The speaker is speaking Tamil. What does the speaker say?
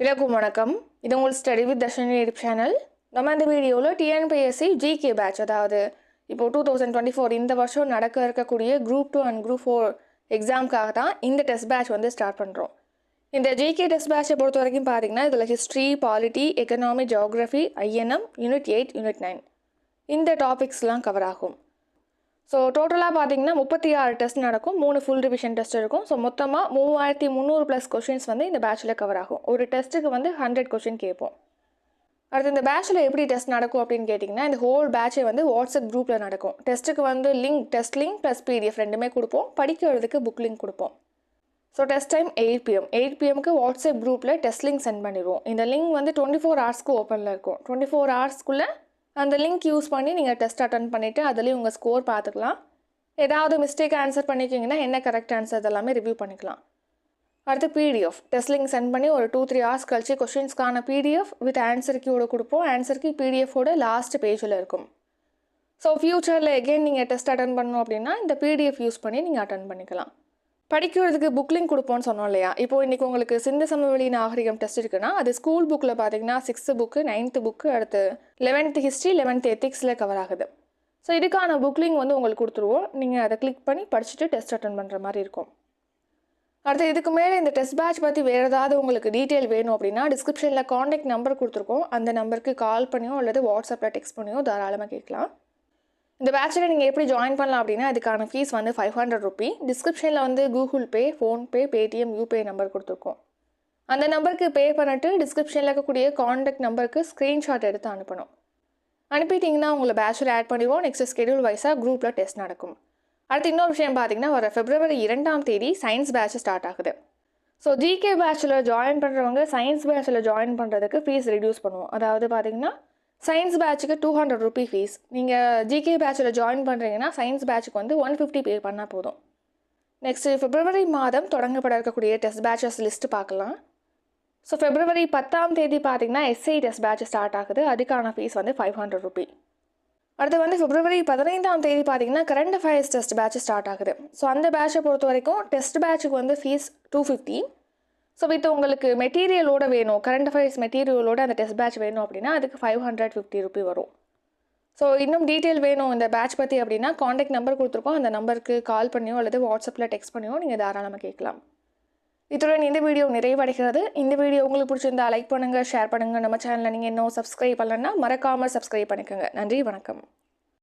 எல்லாருக்கும் வணக்கம். இது உங்கள் study with Darshan YouTube channel நம்ம இந்த வீடியோவில் டிஎன்பிஎஸ்சி ஜிகே பேட்ச் அதாவது இப்போ டூ தௌசண்ட் டுவெண்ட்டி ஃபோர் இந்த வருஷம் நடக்க இருக்கக்கூடிய group two and group four எக்ஸாம்க்காக தான் இந்த டெஸ்ட் பேட்ச் வந்து ஸ்டார்ட் பண்ணுறோம் இந்த ஜிகே டெஸ்ட் பேட்சை பொறுத்த வரைக்கும் பார்த்தீங்கன்னா இதில் history polity economy geography INM unit eight unit nine இந்த டாபிக்ஸ்லாம் கவர் ஆகும். ஸோ டோட்டலாக பார்த்தீங்கன்னா முப்பத்தி ஆறு டெஸ்ட் நடக்கும். மூணு ஃபுல் ரிவிஷன் டெஸ்ட் இருக்கும். ஸோ மொத்தமாக மூவாயிரத்தி முந்நூறு ப்ளஸ் கொஷின்ஸ் வந்து இந்த பேட்சில் கவர் ஆகும். ஒரு டெஸ்ட்டுக்கு வந்து ஹண்ட்ரட் கொஷின் கேட்போம். அடுத்து இந்த பேட்சில் எப்படி டெஸ்ட் நடக்கும் அப்படின்னு கேட்டிங்கன்னா இந்த ஹோல் பேட்சே வந்து வாட்ஸ்அப் குரூப்பில் நடக்கும். டெஸ்ட்டுக்கு வந்து link test link plus PDF ரெண்டுமே கொடுப்போம். படிக்கிறதுக்கு புக் லிங்க் கொடுப்போம். So test time eight PM eight பிஎம்க்கு WhatsApp குரூப்பில் டெஸ்ட் லிங்க் சென்ட் பண்ணிடுவோம். இந்த லிங்க் வந்து டுவெண்ட்டி ஃபோர் ஹவர்ஸ்க்கு ஓப்பனில் இருக்கும். டுவெண்ட்டி ஃபோர் ஹவர்ஸ்க்குள்ளே அந்த லிங்க் யூஸ் பண்ணி நீங்கள் டெஸ்ட் அட்டன் பண்ணிவிட்டு அதுலேயும் உங்கள் ஸ்கோர் பார்த்துக்கலாம் ஏதாவது மிஸ்டேக் ஆன்சர் பண்ணிக்கிங்கன்னா என்ன கரெக்ட் ஆன்சர் இதெல்லாமே ரிவ்யூ பண்ணிக்கலாம். அடுத்து பிடிஎஃப் டெஸ்ட் லிங்க் சென்ட் பண்ணி ஒரு டூ த்ரீ ஹவர்ஸ் கழிச்சு கொஷின்ஸ்க்கான பிடிஎஃப் வித் ஆன்சர் கீயோட கொடுப்போம். ஆன்சர் கீ பிடிஎஃபோட லாஸ்ட் பேஜில் இருக்கும். ஸோ ஃப்யூச்சரில் எகெயின் நீங்கள் டெஸ்ட் அட்டன் பண்ணணும் அப்படின்னா இந்த பிடிஎஃப் யூஸ் பண்ணி நீங்கள் அட்டன் பண்ணிக்கலாம். படிக்கிறதுக்கு புக் லிங்க் கொடுப்போம்னு சொன்னோம் இல்லையா? இப்போ இன்றைக்கி உங்களுக்கு சிந்த சமவெளி நாகரிகம் டெஸ்ட் இருக்குன்னா அது ஸ்கூல் புக்கில் பார்த்தீங்கன்னா சிக்ஸ்த்து புக்கு நைன்த்து புக்கு அடுத்து லெவன்த்து ஹிஸ்ட்ரி லெவன்த்து எத்திக்ஸில் கவர் ஆகுது. ஸோ இதுக்கான புக் லிங்க் வந்து உங்களுக்கு கொடுத்துருவோம். நீங்கள் அதை கிளிக் பண்ணி படிச்சுட்டு டெஸ்ட் அட்டன் பண்ணுற மாதிரி இருக்கும். அடுத்து இதுக்கு மேலே இந்த டெஸ்ட் பேட்ச் பற்றி வேறு ஏதாவது உங்களுக்கு டீட்டெயில் வேணும் அப்படின்னா டிஸ்கிரிப்ஷனில் காண்டாக்ட் நம்பர் கொடுத்துருக்கோம். அந்த நம்பருக்கு கால் பண்ணியோ அல்லது வாட்ஸ்அப்பில் டெக்ஸ்ட் பண்ணியோ தாராளமாக கேட்கலாம். இந்த பேச்சில் நீங்கள் எப்படி ஜாயின் பண்ணலாம் அப்படின்னா அதுக்கான ஃபீஸ் வந்து ஃபைவ் ஹண்ட்ரட் ருபி டிஸ்கிரிப்ஷனில் வந்து Google Pay PhonePe Paytm UPI number கொடுத்துருக்கோம். அந்த நம்பருக்கு பே பண்ணிட்டு டிஸ்கிரிப்ஷனில் இருக்கக்கூடிய காண்டாக்ட் நம்பருக்கு ஸ்க்ரீன்ஷாட் எடுத்து அனுப்பணும். அனுப்பிட்டிங்கன்னா உங்களை பேச்சில் ஆட் பண்ணிடுவோம். நெக்ஸ்ட் ஸ்கெடியூல் வைஸாக குரூப்பில் டெஸ்ட் நடக்கும். அடுத்து இன்னொரு விஷயம் பார்த்தீங்கன்னா வர பிப்ரவரி இரண்டாம் தேதி சயின்ஸ் பேட்ச் ஸ்டார்ட் ஆகுது. ஸோ ஜிகே பேச்சில் ஜாயின் பண்ணுறவங்க சயின்ஸ் பேச்சில் ஜாயின் பண்ணுறதுக்கு ஃபீஸ் ரெடியூஸ் பண்ணுவோம். அதாவது பார்த்தீங்கன்னா சயின்ஸ் பேட்சுக்கு டூ ஹண்ட்ரட் ருபி ஃபீஸ் நீங்கள் ஜிகே பேட்சில் ஜாயின் பண்ணுறீங்கன்னா சயின்ஸ் பேட்சுக்கு வந்து ஒன் ஃபிஃப்டி பே பண்ணால் போதும். நெக்ஸ்ட் ஃபிப்ரவரி மாதம் தொடங்கப்பட இருக்கக்கூடிய டெஸ்ட் பேட்சஸ் லிஸ்ட்டு பார்க்கலாம். ஸோ ஃபிப்ரவரி பத்தாம் தேதி பார்த்தீங்கன்னா எஸ்ஐ டெஸ்ட் பேட்ச் ஸ்டார்ட் ஆகுது. அதுக்கான ஃபீஸ் வந்து ஃபைவ் ஹண்ட்ரட் ருபி அடுத்து வந்து பிப்ரவரி பதினைந்தாம் தேதி பார்த்தீங்கன்னா current affairs test batch start ஆகுது. ஸோ அந்த பேட்சை பொறுத்த வரைக்கும் டெஸ்ட் பேட்சுக்கு வந்து fees two fifty so with உங்களுக்கு மெட்டீரியலோட வேணும் கரண்ட் அஃபேர்ஸ் மெட்டீரியலோட அந்த டெஸ்ட் பேட்ச் வேணும் அப்படின்னா அதுக்கு ஃபைவ் ஹண்ட்ரட் ஃபிஃப்டி ருபி வரும். ஸோ இன்னும் டீட்டெயில் வேணும் இந்த பேட்ச் பற்றி அப்படின்னா காண்டாக்ட் நம்பர் கொடுத்துருக்கோம். அந்த நம்பருக்கு கால் பண்ணியோ அல்லது வாட்ஸ்அப்பில் டெக்ஸ்ட் பண்ணியோ நீங்கள் தாராளமாக கேட்கலாம். இத்துடன் இந்த வீடியோ நிறைவடைகிறது. இந்த வீடியோ உங்களுக்கு பிடிச்சிருந்தா லைக் பண்ணுங்கள் ஷேர் பண்ணுங்கள் நம்ம சேனலில் நீங்கள் இன்னும் சப்ஸ்கிரைப் பண்ணலன்னா மறக்காமல் சப்ஸ்கிரைப் பண்ணிக்கோங்க. நன்றி வணக்கம்.